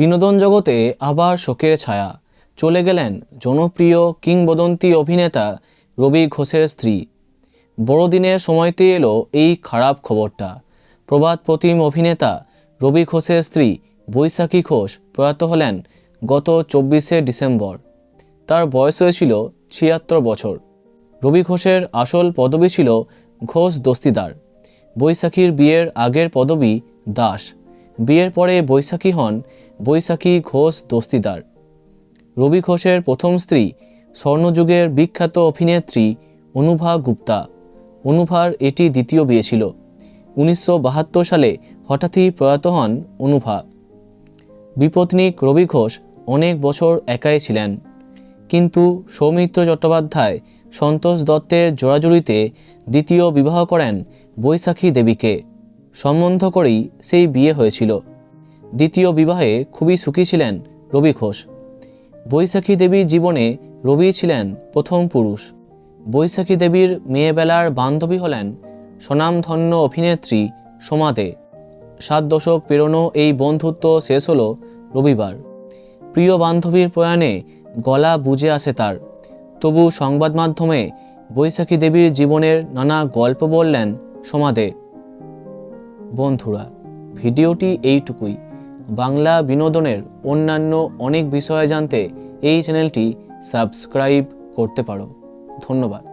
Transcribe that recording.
বিনোদন জগতে আবার শোকের ছায়া। চলে গেলেন জনপ্রিয় কিংবদন্তি অভিনেতা রবি ঘোষের স্ত্রী। বড়দিনের সময়তে এলো এই খারাপ খবরটা। প্রবাদ প্রতিম অভিনেতা রবি ঘোষের স্ত্রী বৈশাখী ঘোষ প্রয়াত হলেন গত চব্বিশে ডিসেম্বর। তার বয়স হয়েছিল ছিয়াত্তর বছর। রবি ঘোষের আসল পদবি ছিল ঘোষ দস্তিদার। বৈশাখীর বিয়ের আগের পদবি দাস। বিয়ের পরে বৈশাখী হন বৈশাখী ঘোষ দস্তিদার। রবি ঘোষের প্রথম স্ত্রী, স্বর্ণযুগের বিখ্যাত অভিনেত্রী অনুভা গুপ্তা। অনুভার এটি দ্বিতীয় বিয়ে ছিল। উনিশশো বাহাত্তর সালে হঠাৎই প্রয়াত হন অনুভা। বিপত্নিক রবি ঘোষ অনেক বছর একাই ছিলেন। কিন্তু সৌমিত্র চট্টোপাধ্যায়, সন্তোষ দত্তের জোড়াজুড়িতে দ্বিতীয় বিবাহ করেন বৈশাখী দেবীকে। সম্বন্ধ করেই সেই বিয়ে হয়েছিল। দ্বিতীয় বিবাহে খুবই সুখী ছিলেন রবি ঘোষ। বৈশাখী দেবীর জীবনে রবি ছিলেন প্রথম পুরুষ। বৈশাখী দেবীর মেয়েবেলার বান্ধবী হলেন স্বনামধন্য অভিনেত্রী সোমাদে সাত দশক পেরোনো এই বন্ধুত্ব শেষ হলো রবিবার। প্রিয় বান্ধবীর প্রয়াণে গলা বুঝে আসে তার। তবু সংবাদ মাধ্যমে বৈশাখী দেবীর জীবনের নানা গল্প বললেন সমাদে বন্ধুরা, ভিডিওটি এইটুকুই। বাংলা বিনোদনের অন্যান্য অনেক বিষয়ে জানতে এই চ্যানেলটি সাবস্ক্রাইব করতে পারো। ধন্যবাদ।